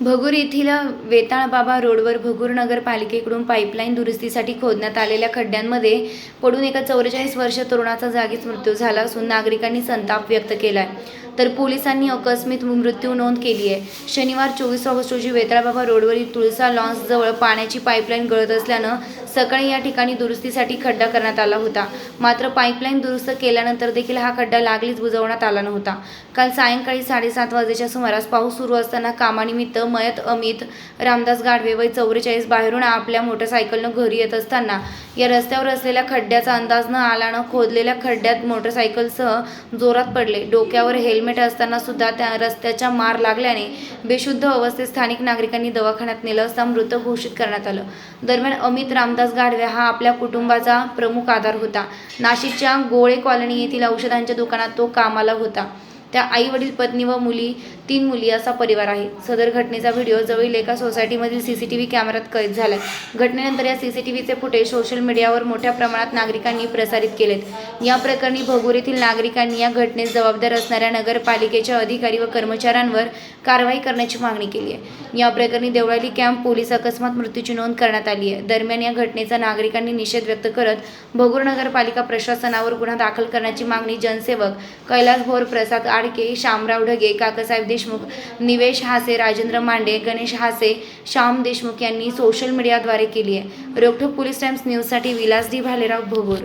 भगूर येथील वेताळबाबा रोडवर भगूर नगरपालिकेकडून पाईपलाईन दुरुस्तीसाठी खोदण्यात आलेल्या खड्ड्यांमध्ये पडून एका चौवेचाळीस वर्ष तरुणाचा जागीच मृत्यू झाला असून नागरिकांनी संताप व्यक्त केला आहे तर पोलिसांनी अकस्मित मृत्यू नोंद केली आहे. शनिवार चोवीस ऑगस्ट रोजी वेताळबाबा रोडवरील तुळसा लॉन्सजवळ पाण्याची पाईपलाईन गळत असल्यानं सकाळी या ठिकाणी दुरुस्तीसाठी खड्डा करण्यात आला होता. मात्र पाईपलाईन दुरुस्त केल्यानंतर देखील हा खड्डा लागलीच बुजवण्यात आला नव्हता. काल सायंकाळी साडेसात वाजेच्या सुमारास पाऊस सुरू असताना कामानिमित्त मयत अमित रामदास गाडवे वय चौवेचाळीस बाहेरून आपल्या मोटरसायकलनं घरी येत असताना या रस्त्यावर असलेल्या खड्ड्याचा अंदाज न आल्यानं खोदलेल्या खड्ड्यात मोटरसायकलसह जोरात पडले. डोक्यावर हेल्मेट असताना सुद्धा त्या रस्त्याच्या मार लागल्याने बेशुद्ध अवस्थेत स्थानिक नागरिकांनी दवाखान्यात नेलं असता मृत घोषित करण्यात आलं. दरम्यान अमित रामदास गाढवे हा आपल्या कुटुंबाचा प्रमुख आधार होता. नाशिकच्या गोळे कॉलनी येथील औषधांच्या दुकानात तो कामाला होता. त्या आई वडील पत्नी व मुली तीन मुली असा परिवार आहे. सदर घटनेचा व्हिडिओ जवळील एका सोसायटीमधील सी सी टी व्ही कॅमेऱ्यात कैद झालाय. घटनेनंतर या सी सी टी व्हीचे फुटेज सोशल मीडियावर मोठ्या प्रमाणात नागरिकांनी प्रसारित केलेत. या प्रकरणी भगूर येथील नागरिकांनी या घटनेस जबाबदार असणाऱ्या नगरपालिकेच्या अधिकारी व कर्मचाऱ्यांवर कारवाई करण्याची मागणी केली आहे. या प्रकरणी देवळाली कॅम्प पोलीस अकस्मात मृत्यूची नोंद करण्यात आली आहे. दरम्यान या घटनेचा नागरिकांनी निषेध व्यक्त करत भगूर नगरपालिका प्रशासनावर गुन्हा दाखल करण्याची मागणी जनसेवक कैलास भोर प्रसाद आडके श्यामराव ढगे काकासाहेब देशमुख निवेश हासे राजेंद्र मांडे गणेश हासे श्याम देशमुख यांनी सोशल मीडियाद्वारे केली आहे. रोखोक पोलीस टाइम्स न्यूजसाठी विलास डी भालेराव भोगोर.